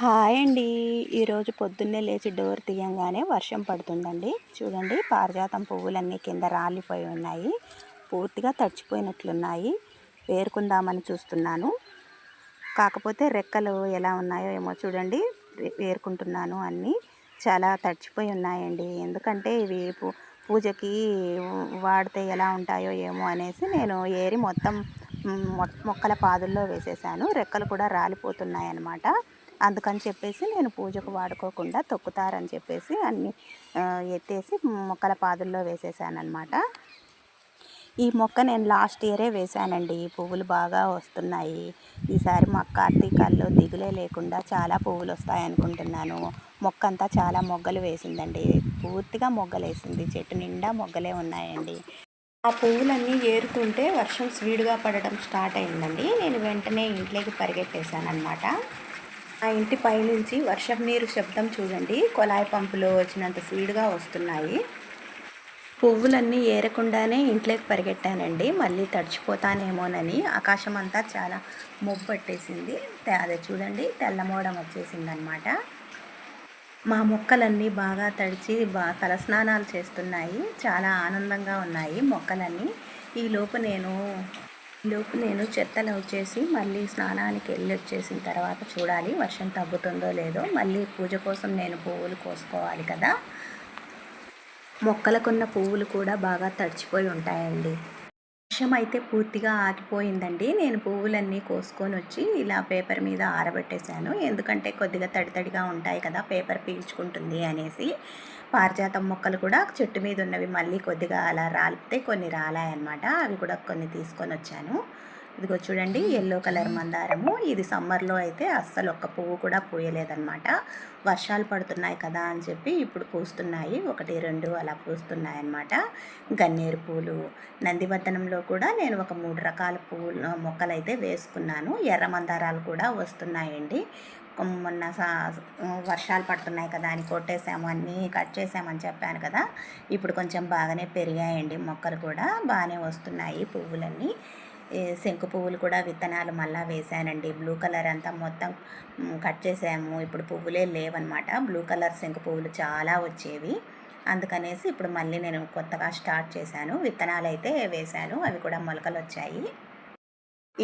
Hi అండి. ఈరోజు పొద్దున్నే లేచి డోర్ తీయంగానే వర్షం పడుతుందండి. చూడండి పారిజాతం పువ్వులన్నీ కింద రాలిపోయి ఉన్నాయి. పూర్తిగా తడిచిపోయినట్లున్నాయి. వేరుకుందామని చూస్తున్నాను. కాకపోతే రెక్కలు ఎలా ఉన్నాయో ఏమో చూడండి. వేరుకుంటున్నాను అన్నీ. చాలా తడిచిపోయి ఉన్నాయండి. ఎందుకంటే ఇవి పూజకి వాడితే ఎలా ఉంటాయో ఏమో అనేసి నేను ఏరి మొత్తం మొక్కల పాదుల్లో వేసేసాను. రెక్కలు కూడా రాలిపోతున్నాయి అన్నమాట అందుకని చెప్పేసి నేను పూజకు వాడుకోకుండా తొక్కుతారని చెప్పేసి అన్నీ ఎత్తేసి మొక్కల పాదుల్లో వేసేసాను అనమాట ఈ మొక్క నేను లాస్ట్ ఇయరే వేశానండి పువ్వులు బాగా వస్తున్నాయి. ఈసారి మా కార్తీకాల్లో దిగులే లేకుండా చాలా పువ్వులు వస్తాయి అనుకుంటున్నాను. మొక్క అంతా చాలా మొగ్గలు వేసిందండి. పూర్తిగా మొగ్గలేసింది. చెట్టు నిండా మొగ్గలే ఉన్నాయండి. ఆ పువ్వులన్నీ ఏరుతుంటే వర్షం స్వీడుగా పడడం స్టార్ట్ అయిందండి. నేను వెంటనే ఇంట్లోకి పరిగెట్టేశాను అనమాట ఆ ఇంటి పైనుంచి వర్షం నీరు శబ్దం చూడండి. కొలాయి పంపులో వచ్చినంత స్పీడ్గా వస్తున్నాయి. పువ్వులన్నీ ఏరకుండానే ఇంట్లోకి పరిగెట్టానండి. మళ్ళీ తడిచిపోతానేమోనని ఆకాశం అంతా చాలా మొబ్బు పట్టేసింది అదే చూడండి తెల్లమోడం వచ్చేసిందనమాట. మా మొక్కలన్నీ బాగా తడిచి బా తలస్నానాలు చేస్తున్నాయి. చాలా ఆనందంగా ఉన్నాయి మొక్కలన్నీ. ఈలోపు నేను లోపు నేను చెత్తలు వచ్చేసి మళ్ళీ స్నానానికి వెళ్ళి వచ్చేసిన తర్వాత చూడాలి వర్షం తగ్గుతుందో లేదో. మళ్ళీ పూజ కోసం నేను పువ్వులు కోసుకోవాలి కదా. మొక్కలకున్న పువ్వులు కూడా బాగా తడిచిపోయి ఉంటాయండి. వర్షం అయితే పూర్తిగా ఆగిపోయిందండి. నేను పువ్వులన్నీ కోసుకొని వచ్చి ఇలా పేపర్ మీద ఆరబెట్టేశాను. ఎందుకంటే కొద్దిగా తడి తడిగా ఉంటాయి కదా పేపర్ పీల్చుకుంటుంది అనేసి పారిజాతం మొక్కలు కూడా చెట్టు మీద ఉన్నవి మళ్ళీ కొద్దిగా అలా రాలిపితే కొన్ని రాలాయన్నమాట. అవి కూడా కొన్ని తీసుకొని వచ్చాను. ఇదిగో చూడండి ఎల్లో కలర్ మందారము. ఇది సమ్మర్లో అయితే అస్సలు ఒక్క పువ్వు కూడా పూయలేదన్నమాట. వర్షాలు పడుతున్నాయి కదా అని చెప్పి ఇప్పుడు పూస్తున్నాయి. ఒకటి రెండు అలా పూస్తున్నాయి అన్నమాట గన్నేరు పూలు నందివర్ధనంలో కూడా నేను ఒక మూడు రకాల పువ్వులు మొక్కలు అయితే వేసుకున్నాను. ఎర్ర మందారాలు కూడా వస్తున్నాయండి. మొన్న వర్షాలు పడుతున్నాయి కదా అని కొట్టేసాము అన్నీ కట్ చేసామని చెప్పాను కదా. ఇప్పుడు కొంచెం బాగానే పెరిగాయండి మొక్కలు కూడా. బాగానే వస్తున్నాయి పువ్వులన్నీ. శంకు పువ్వులు కూడా విత్తనాలు మళ్ళీ వేసానండి బ్లూ కలర్ అంతా మొత్తం కట్ చేసాము. ఇప్పుడు పువ్వులే లేవన్నమాట. బ్లూ కలర్ శంకు పువ్వులు చాలా వచ్చేవి. అందుకనేసి ఇప్పుడు మళ్ళీ నేను కొత్తగా స్టార్ట్ చేశాను. విత్తనాలు అయితే వేశాను. అవి కూడా మొలకలు వచ్చాయి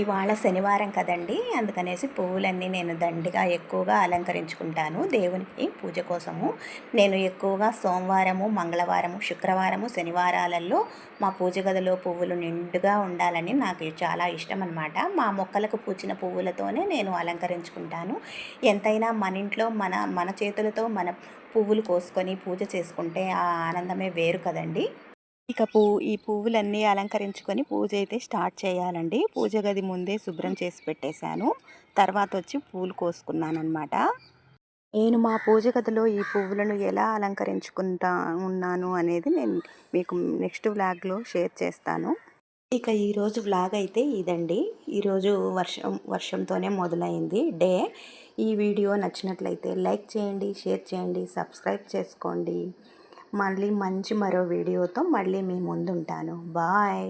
ఇవాళ శనివారం కదండి. అందుకనేసి పువ్వులన్నీ నేను దండిగా ఎక్కువగా అలంకరించుకుంటాను. దేవునికి పూజ కోసము. నేను ఎక్కువగా సోమవారము మంగళవారము శుక్రవారము శనివారాలలో మా పూజ గదిలో పువ్వులు నిండుగా ఉండాలని నాకు చాలా ఇష్టం అనమాట మా మొక్కలకు పూచిన పువ్వులతోనే నేను అలంకరించుకుంటాను. ఎంతైనా మన ఇంట్లో మన మన చేతులతో మన పువ్వులు కోసుకొని పూజ చేసుకుంటే ఆ ఆనందమే వేరు కదండి. ఇక పువ్వు ఈ పువ్వులన్నీ అలంకరించుకొని పూజ అయితే స్టార్ట్ చేయాలండి. పూజ గది ముందే శుభ్రం చేసి పెట్టేశాను. తర్వాత వచ్చి పూలు కోసుకున్నాను అనమాట నేను మా పూజ గదిలో ఈ పువ్వులను ఎలా అలంకరించుకుంటా ఉన్నాను అనేది నేను మీకు నెక్స్ట్ వ్లాగ్లో షేర్ చేస్తాను. ఇక ఈరోజు వ్లాగ్ అయితే ఇదండి. ఈరోజు వర్షం వర్షంతోనే మొదలైంది డే. ఈ వీడియో నచ్చినట్లయితే లైక్ చేయండి షేర్ చేయండి సబ్స్క్రైబ్ చేసుకోండి. మళ్ళీ మంచి మరో వీడియోతో మళ్ళీ మీ ముందుంటాను. బాయ్.